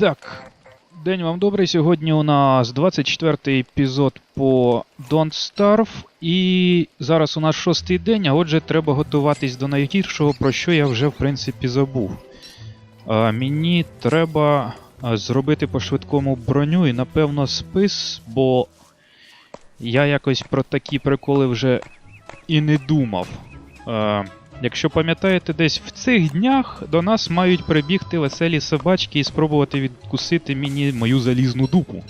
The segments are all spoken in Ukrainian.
так, день вам добрий. Сьогодні у нас 24-й епізод по Don't Starve. І зараз у нас шостий день, а отже, треба готуватись до найгіршого, про що я вже в принципі забув. А, мені треба зробити по-швидкому броню і, напевно, спис, бо я якось про такі приколи вже і не думав. Е, якщо пам'ятаєте, десь в цих днях до нас мають прибігти веселі собачки і спробувати відкусити мені мою залізну дупу.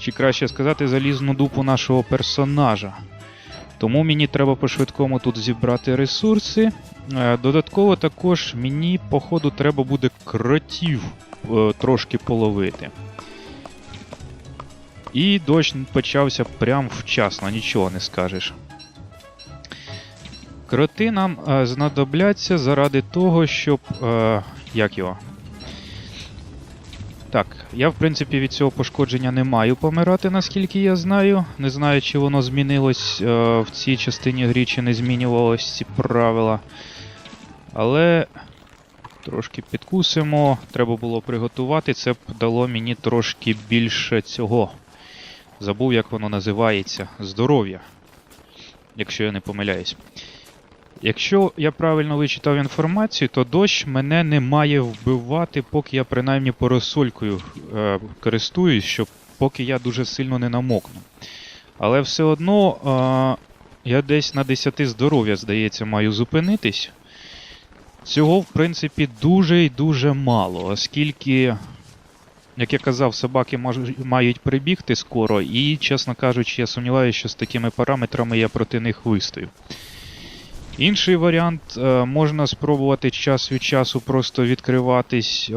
Чи краще сказати, залізну дупу нашого персонажа. Тому мені треба по-швидкому тут зібрати ресурси. Е, Додатково також мені, походу, треба буде кротів е, трошки половити. І дощ почався прям вчасно, нічого не скажеш. Кроти нам е, знадобляться заради того, щоб. Е, як його? Так, я в принципі від цього пошкодження не маю помирати, наскільки я знаю. Не знаю, чи воно змінилось е, в цій частині грі, чи не змінювалось ці правила. Але трошки підкусимо. Треба було приготувати. Це б дало мені трошки більше цього. Забув, як воно називається. Здоров'я. Якщо я не помиляюсь. Якщо я правильно вичитав інформацію, то дощ мене не має вбивати, поки я принаймні поросолькою е, користуюсь, щоб поки я дуже сильно не намокну. Але все одно е, я десь на 10 здоров'я, здається, маю зупинитись. Цього, в принципі, дуже і дуже мало, оскільки, як я казав, собаки мають прибігти скоро, і, чесно кажучи, я сумніваюся, що з такими параметрами я проти них вистою. Інший варіант е, можна спробувати час від часу просто відкриватись е,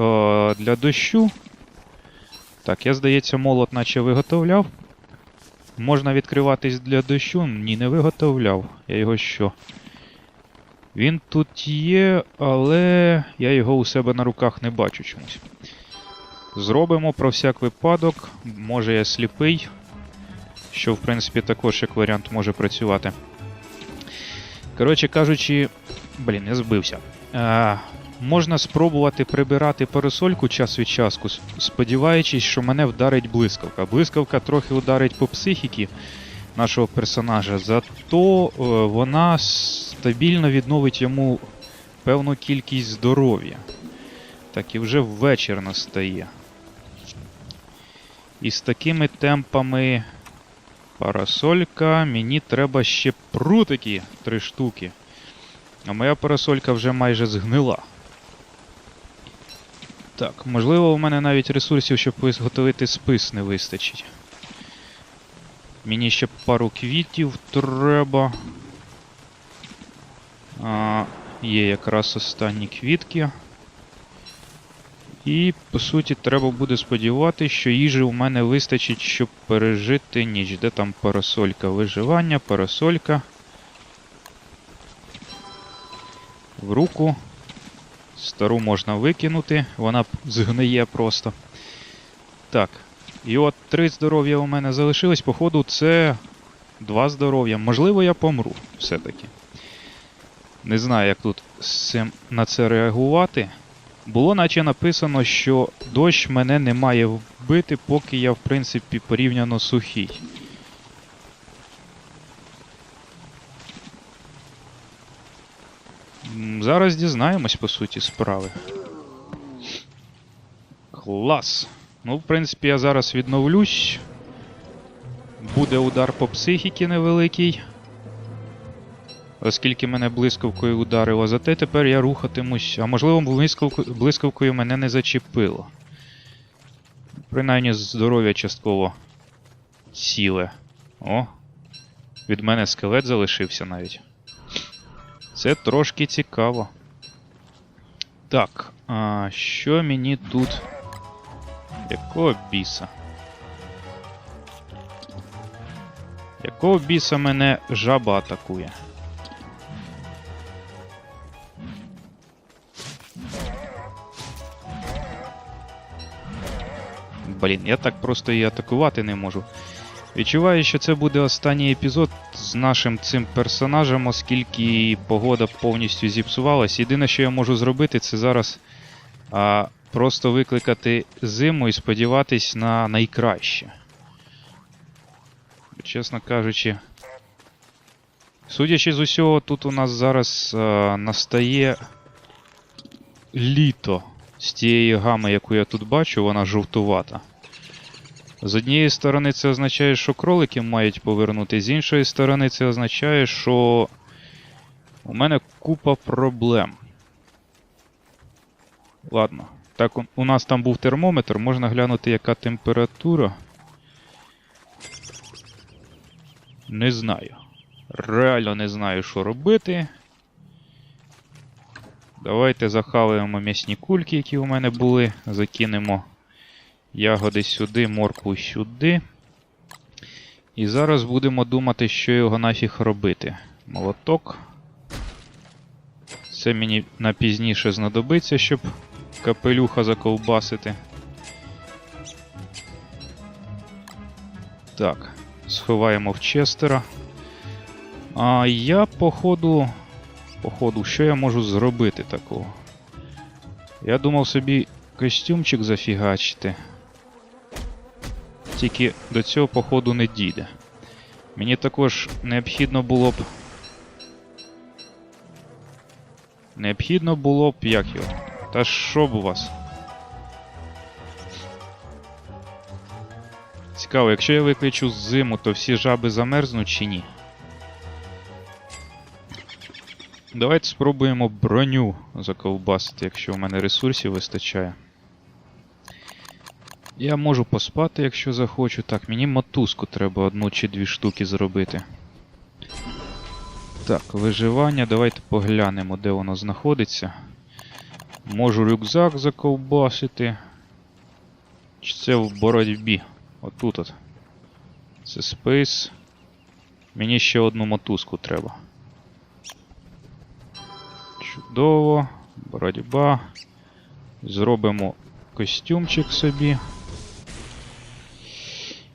для дощу. Так, я, здається, молот наче виготовляв. Можна відкриватись для дощу? Ні, не виготовляв. Я його що? Він тут є, але я його у себе на руках не бачу чомусь. Зробимо про всяк випадок. Може я сліпий, що в принципі також як варіант може працювати. Коротше кажучи, блін, я збився. Е, можна спробувати прибирати парасольку час від часу, сподіваючись, що мене вдарить блискавка. Блискавка трохи ударить по психіки нашого персонажа, зато е, вона стабільно відновить йому певну кількість здоров'я. Так і вже ввечір настає. І з такими темпами Парасолька, мені треба ще прутики три штуки. А моя парасолька вже майже згнила. Так, можливо, у мене навіть ресурсів, щоб виготовити спис, не вистачить. Мені ще пару квітів треба. А, є якраз останні квітки. І, по суті, треба буде сподіватися, що їжі у мене вистачить, щоб пережити ніч. Де там парасолька? Виживання, парасолька. В руку. Стару можна викинути, вона згниє просто. Так. І от три здоров'я у мене залишилось. Походу, це два здоров'я. Можливо, я помру все-таки. Не знаю, як тут на це реагувати. Було наче написано, що дощ мене не має вбити, поки я, в принципі, порівняно сухий. Зараз дізнаємось, по суті, справи. Клас. Ну, в принципі, я зараз відновлюсь. Буде удар по психіки невеликий. Оскільки мене блискавкою ударило, зате тепер я рухатимусь. А можливо, блискавкою, мене не зачепило. Принаймні здоров'я частково сіле. О. Від мене скелет залишився навіть. Це трошки цікаво. Так, а що мені тут. Якого біса? Якого біса мене жаба атакує? Блін, я так просто її атакувати не можу. Відчуваю, що це буде останній епізод з нашим цим персонажем, оскільки погода повністю зіпсувалась. Єдине, що я можу зробити, це зараз а, просто викликати зиму і сподіватись на найкраще. Чесно кажучи. Судячи з усього, тут у нас зараз е, настає літо з тієї гами, яку я тут бачу, вона жовтувата. З однієї сторони, це означає, що кролики мають повернути, з іншої сторони, це означає, що у мене купа проблем. Ладно. Так, у- нас там був термометр, можна глянути, яка температура. Не знаю. Реально не знаю, що робити. Давайте захаваємо м'ясні кульки, які у мене були. Закинемо ягоди сюди, моркву сюди. І зараз будемо думати, що його нафіг робити. Молоток. Це мені на пізніше знадобиться, щоб капелюха заковбасити. Так, сховаємо в Честера. А я, походу. Походу, що я можу зробити такого? Я думав собі костюмчик зафігачити. Тільки до цього, походу, не дійде. Мені також необхідно було б. Необхідно було б. Як його? Та що б у вас? Цікаво, якщо я виключу зиму, то всі жаби замерзнуть чи ні? Давайте спробуємо броню заковбасити, якщо у мене ресурсів вистачає. Я можу поспати, якщо захочу. Так, мені мотузку треба одну чи дві штуки зробити. Так, виживання, давайте поглянемо, де воно знаходиться. Можу рюкзак заковбасити. Чи це в боротьбі? Отут от. Це спис. Мені ще одну мотузку треба. Чудово. Боротьба. Зробимо костюмчик собі.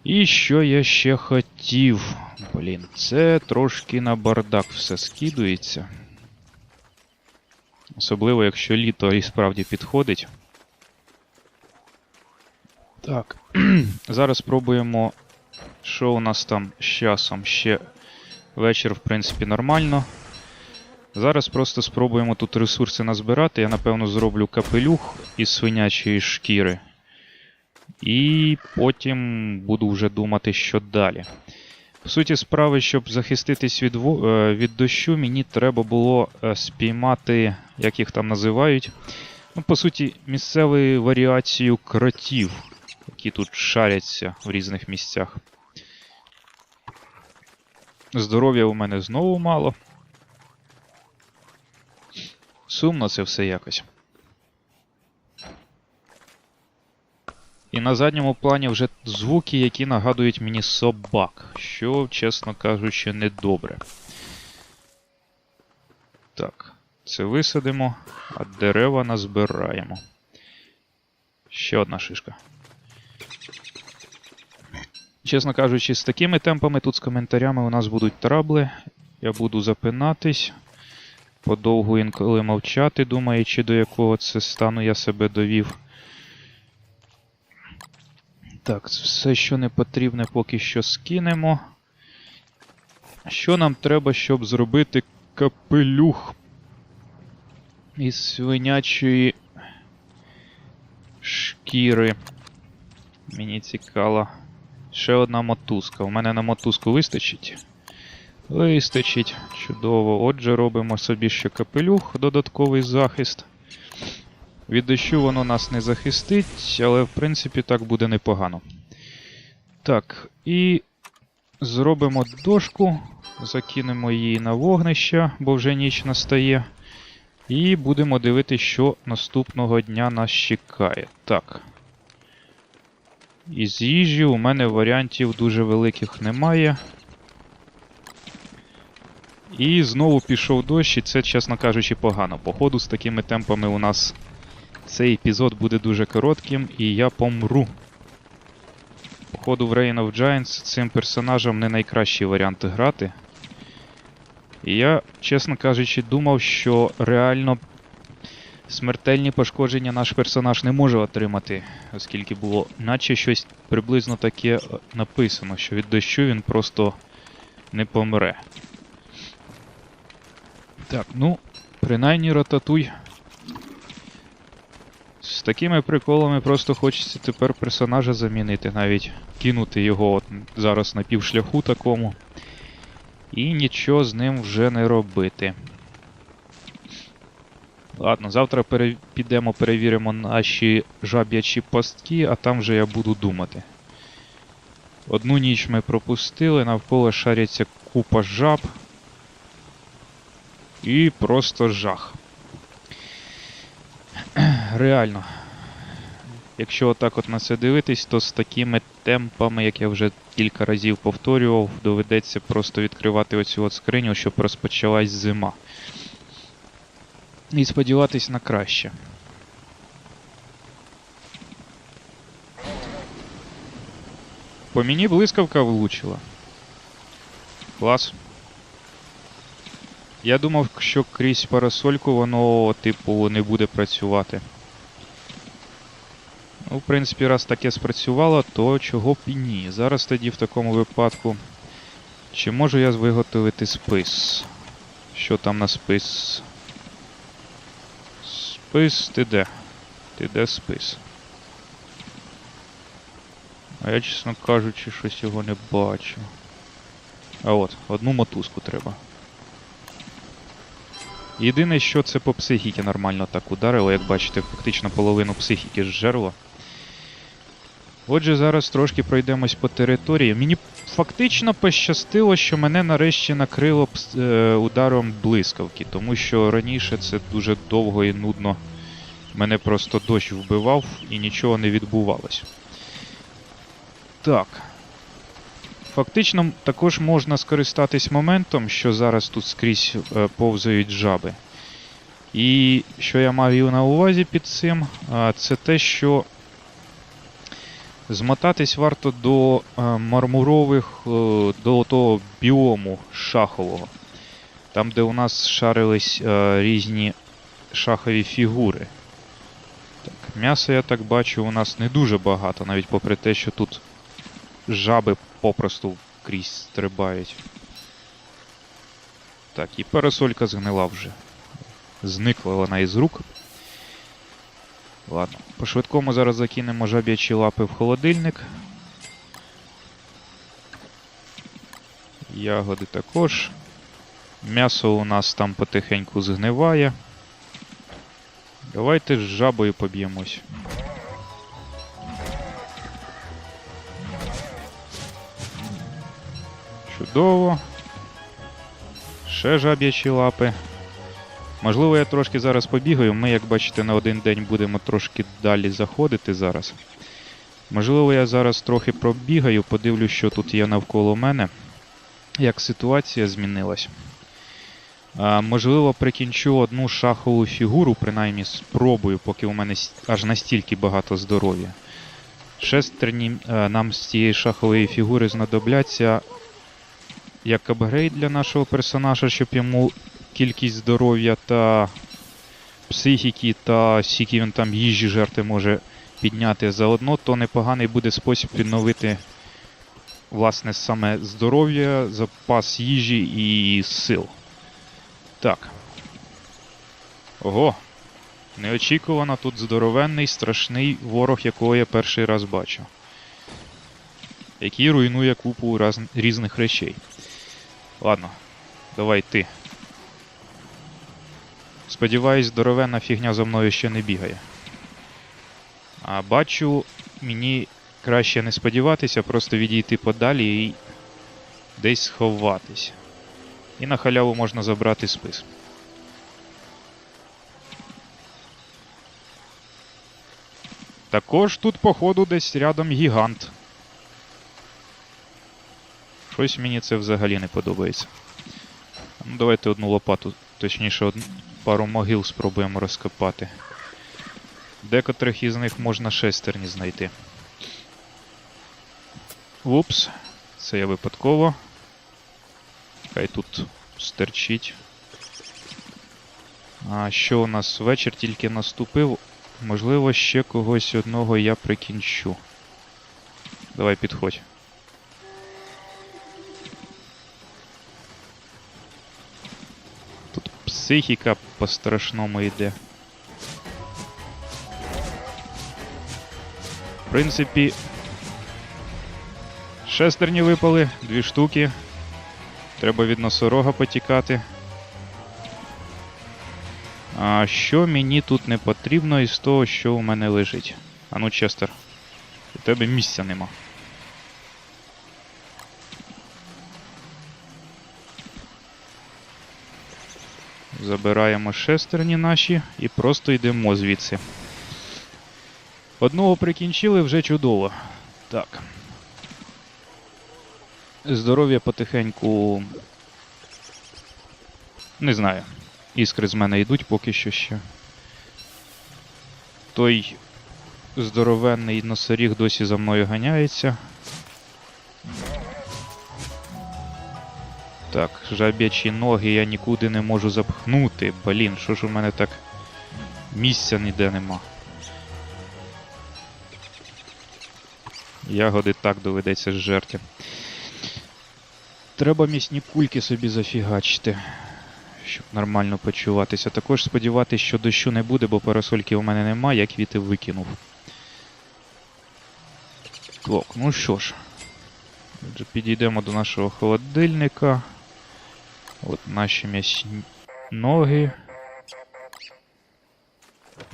І що я ще хотів? Блін, це трошки на бардак все скидується. Особливо, якщо літо і справді підходить. Так. Зараз спробуємо, що у нас там з часом. Ще вечір, в принципі, нормально. Зараз просто спробуємо тут ресурси назбирати. Я, напевно, зроблю капелюх із свинячої шкіри. І потім буду вже думати, що далі. В суті справи, щоб захиститись від, е, від дощу, мені треба було е, спіймати, як їх там називають. Ну, по суті, місцеву варіацію кротів, які тут шаряться в різних місцях. Здоров'я у мене знову мало. Сумно це все якось. І на задньому плані вже звуки, які нагадують мені собак, що, чесно кажучи, недобре. Так, це висадимо, а дерева назбираємо. Ще одна шишка. Чесно кажучи, з такими темпами тут з коментарями у нас будуть трабли. Я буду запинатись. Подовгу інколи мовчати, думаючи, до якого це стану я себе довів. Так, все, що не потрібне, поки що скинемо. Що нам треба, щоб зробити капелюх із свинячої шкіри? Мені цікаво. Ще одна мотузка. У мене на мотузку вистачить? Вистачить. Чудово. Отже, робимо собі ще капелюх, додатковий захист. Від дощу воно нас не захистить, але в принципі так буде непогано. Так, і зробимо дошку, закинемо її на вогнище, бо вже ніч настає. І будемо дивитися, що наступного дня нас чекає. Так. Із їжі у мене варіантів дуже великих немає. І знову пішов дощ, і це, чесно кажучи, погано. Походу, з такими темпами у нас цей епізод буде дуже коротким, і я помру. Походу, в Reign of Giants цим персонажем не найкращий варіант грати. І я, чесно кажучи, думав, що реально Смертельні пошкодження наш персонаж не може отримати, оскільки було наче щось приблизно таке написано, що від дощу він просто не помре. Так, ну, принаймні рататуй. З такими приколами просто хочеться тепер персонажа замінити, навіть кинути його от зараз на півшляху такому. І нічого з ним вже не робити. Ладно, завтра пере... підемо перевіримо наші жаб'ячі пастки, а там вже я буду думати. Одну ніч ми пропустили, навколо шаряться купа жаб. І просто жах. Реально. Якщо отак от на це дивитись, то з такими темпами, як я вже кілька разів повторював, доведеться просто відкривати оцю от скриню, щоб розпочалась зима. І сподіватись на краще. По мені блискавка влучила. Клас. Я думав, що крізь парасольку воно, типу, не буде працювати. Ну, в принципі, раз таке спрацювало, то чого б і ні. Зараз тоді в такому випадку. Чи можу я виготовити спис? Що там на спис? Спис, ти де? Ти де спис? А я, чесно кажучи, щось його не бачу. А от, одну мотузку треба. Єдине, що це по психіки нормально так ударило, як бачите, фактично половину психіки зжерло. Отже, зараз трошки пройдемось по території. Мені фактично пощастило, що мене нарешті накрило е, ударом блискавки, тому що раніше це дуже довго і нудно. Мене просто дощ вбивав і нічого не відбувалось. Так. Фактично також можна скористатись моментом, що зараз тут скрізь е, повзають жаби. І що я маю на увазі під цим, це те, що змотатись варто до е, мармурових, е, до того біому шахового. Там, де у нас шарились різні шахові фігури. Так, м'яса, я так бачу, у нас не дуже багато, навіть попри те, що тут жаби попросту крізь стрибають. Так, і парасолька згнила вже. Зникла вона із рук. Ладно, по швидкому зараз закинемо жаб'ячі лапи в холодильник. Ягоди також. М'ясо у нас там потихеньку згниває. Давайте з жабою поб'ємось. Чудово. Ще жаб'ячі лапи. Можливо, я трошки зараз побігаю. Ми, як бачите, на один день будемо трошки далі заходити зараз. Можливо, я зараз трохи пробігаю, подивлюсь, що тут є навколо мене. Як ситуація змінилась. А, можливо, прикінчу одну шахову фігуру, принаймні спробую, поки у мене аж настільки багато здоров'я. Шестерні е, нам з цієї шахової фігури знадобляться як апгрейд для нашого персонажа, щоб йому кількість здоров'я та психіки та скільки він там їжі жерти може підняти заодно, то непоганий буде спосіб відновити власне саме здоров'я, запас їжі і сил. Так. Ого. Неочікувано тут здоровенний, страшний ворог, якого я перший раз бачу. Який руйнує купу різних речей. Ладно, давай ти. Сподіваюсь, здоровенна фігня за мною ще не бігає. А бачу, мені краще не сподіватися, просто відійти подалі і десь сховатись. І на халяву можна забрати спис. Також тут, походу, десь рядом гігант. Щось мені це взагалі не подобається. Ну, давайте одну лопату, точніше, од... пару могил спробуємо розкопати. Декотрих із них можна шестерні знайти. Упс, це я випадково. Хай тут стерчить. А що у нас вечір тільки наступив? Можливо, ще когось одного я прикінчу. Давай підходь. Психіка по-страшному йде. В принципі, шестерні випали, дві штуки. Треба від носорога потікати. А що мені тут не потрібно із того, що у мене лежить? Ану, Честер, у тебе місця нема. Забираємо шестерні наші і просто йдемо звідси. Одного прикінчили вже чудово. Так. Здоров'я потихеньку. Не знаю. Іскри з мене йдуть поки що ще. Той здоровенний носоріг досі за мною ганяється. Так, жаб'ячі ноги я нікуди не можу запхнути. Блін, що ж у мене так місця ніде нема. Ягоди так доведеться зжерти. Треба місні кульки собі зафігачити, щоб нормально почуватися. Також сподіватися, що дощу не буде, бо парасольки у мене немає, я квіти викинув. Так, ну що ж. Підійдемо до нашого холодильника. От наші м'ясні ноги.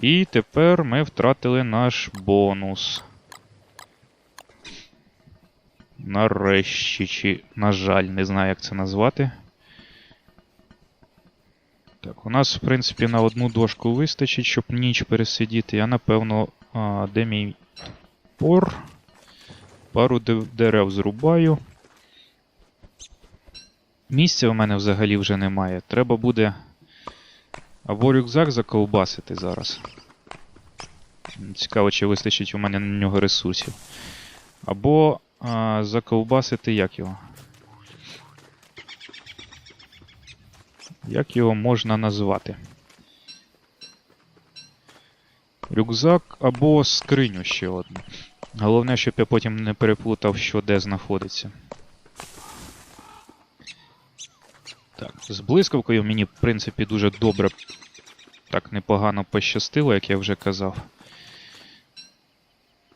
І тепер ми втратили наш бонус. Нарешті, чи, на жаль, не знаю, як це назвати. Так, у нас, в принципі, на одну дошку вистачить, щоб ніч пересидіти. Я, напевно, а, де мій топор? Пару дерев зрубаю. Місця у мене взагалі вже немає. Треба буде або рюкзак заковбасити зараз. Цікаво, чи вистачить у мене на нього ресурсів. Або а, заковбасити як його? Як його можна назвати? Рюкзак або скриню ще одну. Головне, щоб я потім не переплутав, що де знаходиться. Так, з блискавкою мені, в принципі, дуже добре, так непогано пощастило, як я вже казав.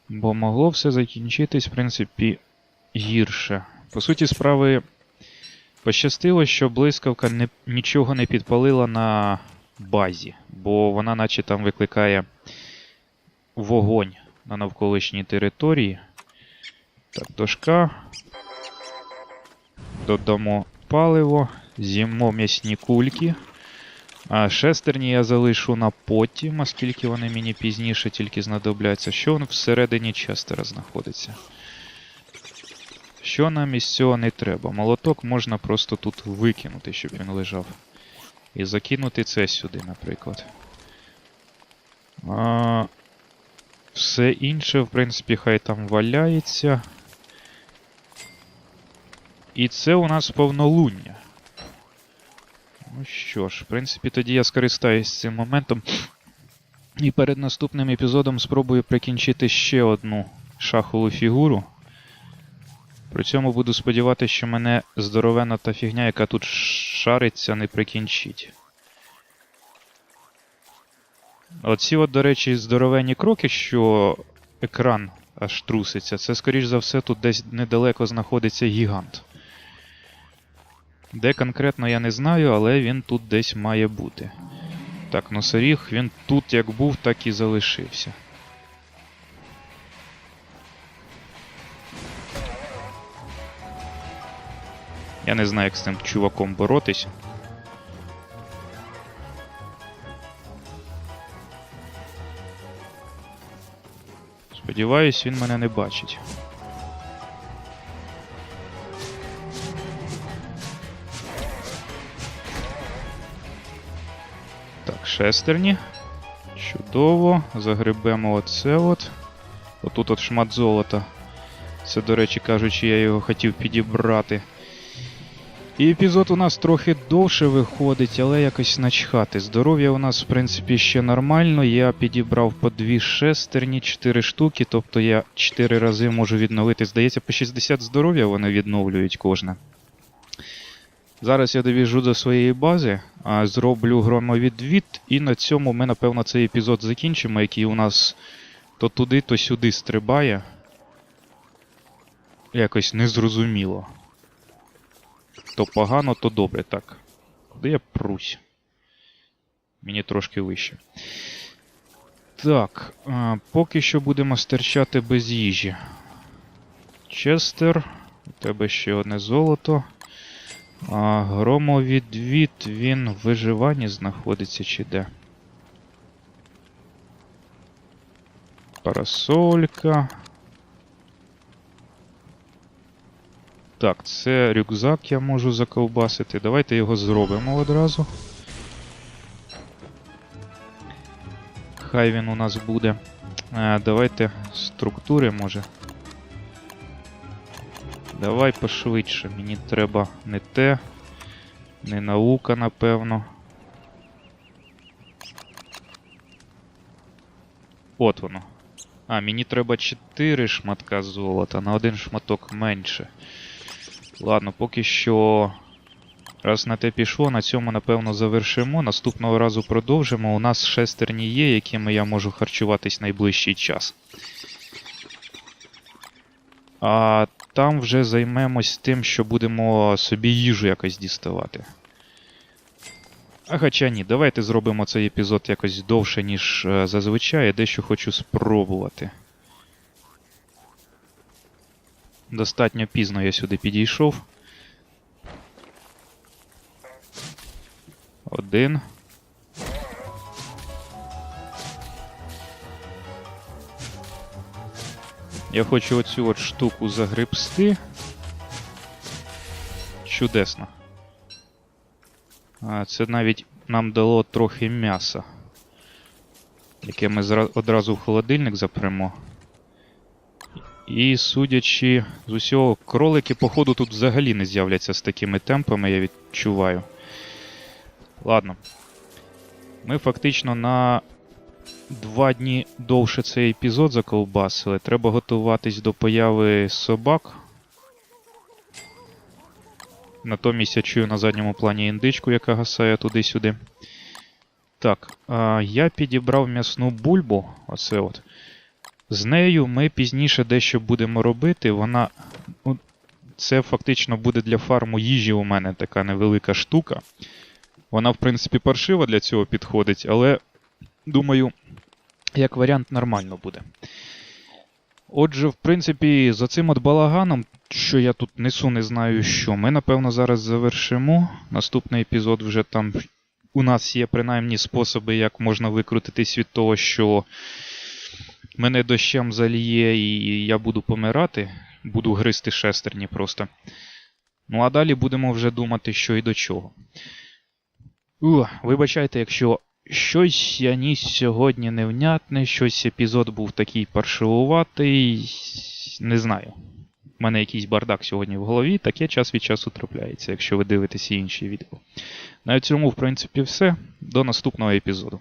Бо могло все закінчитись, в принципі, гірше. По суті, справи пощастило, що блискавка не, нічого не підпалила на базі, бо вона, наче там викликає вогонь на навколишній території. Так, дошка. Додамо паливо, з'їмо м'ясні кульки. А шестерні я залишу на потім, оскільки вони мені пізніше тільки знадобляться. Що воно всередині честера знаходиться? Що нам із цього не треба? Молоток можна просто тут викинути, щоб він лежав. І закинути це сюди, наприклад. А, все інше, в принципі, хай там валяється. І це у нас повнолуння. Ну що ж, в принципі, тоді я скористаюсь цим моментом. І перед наступним епізодом спробую прикінчити ще одну шахову фігуру. При цьому буду сподіватися, що мене здоровена та фігня, яка тут шариться, не прикінчить. Оці, от, до речі, здоровенні кроки, що екран аж труситься, це, скоріш за все, тут десь недалеко знаходиться гігант. Де конкретно я не знаю, але він тут десь має бути. Так, носоріг, він тут як був, так і залишився. Я не знаю, як з цим чуваком боротись. Сподіваюсь, він мене не бачить. Так, шестерні. Чудово. Загребемо оце от. Отут от шмат золота. Це, до речі кажучи, я його хотів підібрати. І епізод у нас трохи довше виходить, але якось начхати. Здоров'я у нас, в принципі, ще нормально. Я підібрав по дві шестерні, 4 штуки, тобто я 4 рази можу відновити. Здається, по 60 здоров'я вони відновлюють кожне. Зараз я довіжу до своєї бази, зроблю громовідвід, і на цьому ми, напевно, цей епізод закінчимо, який у нас то туди, то сюди стрибає. Якось незрозуміло. То погано, то добре, так. Куди я прусь? Мені трошки вище. Так, поки що будемо стерчати без їжі. Честер, у тебе ще одне золото. А, громовідвід, він в виживанні знаходиться чи де? Парасолька. Так, це рюкзак я можу заковбасити. Давайте його зробимо одразу. Хай він у нас буде. Е, давайте структури може. Давай пошвидше. Мені треба не те, не наука, напевно. От воно. А, мені треба 4 шматка золота, на один шматок менше. Ладно, поки що. Раз на те пішло, на цьому, напевно, завершимо. Наступного разу продовжимо. У нас шестерні є, якими я можу харчуватись найближчий час. А там вже займемось тим, що будемо собі їжу якось діставати. А хоча ні, давайте зробимо цей епізод якось довше, ніж е, зазвичай, дещо хочу спробувати. Достатньо пізно я сюди підійшов. Один. Я хочу оцю от штуку загребсти. Чудесно. А, це навіть нам дало трохи м'яса. Яке ми одразу в холодильник запремо. І судячи з усього, кролики, походу, тут взагалі не з'являться з такими темпами, я відчуваю. Ладно. Ми фактично на два дні довше цей епізод заковбасили. Треба готуватись до появи собак. Натомість я чую на задньому плані індичку, яка гасає туди-сюди. Так, я підібрав м'ясну бульбу. Оце от. З нею ми пізніше дещо будемо робити. Вона. Це фактично буде для фарму їжі у мене така невелика штука. Вона, в принципі, паршива для цього підходить, але думаю, як варіант нормально буде. Отже, в принципі, за цим от балаганом, що я тут несу, не знаю що, ми, напевно, зараз завершимо. Наступний епізод вже там. У нас є принаймні способи, як можна викрутитись від того, що мене дощем заліє і я буду помирати. Буду гризти шестерні просто. Ну а далі будемо вже думати, що і до чого. Ух, вибачайте, якщо щось я ніс сьогодні невнятне, щось епізод був такий паршивуватий. Не знаю. У мене якийсь бардак сьогодні в голові, таке час від часу трапляється, якщо ви дивитеся інші відео. На цьому, в принципі, все. До наступного епізоду.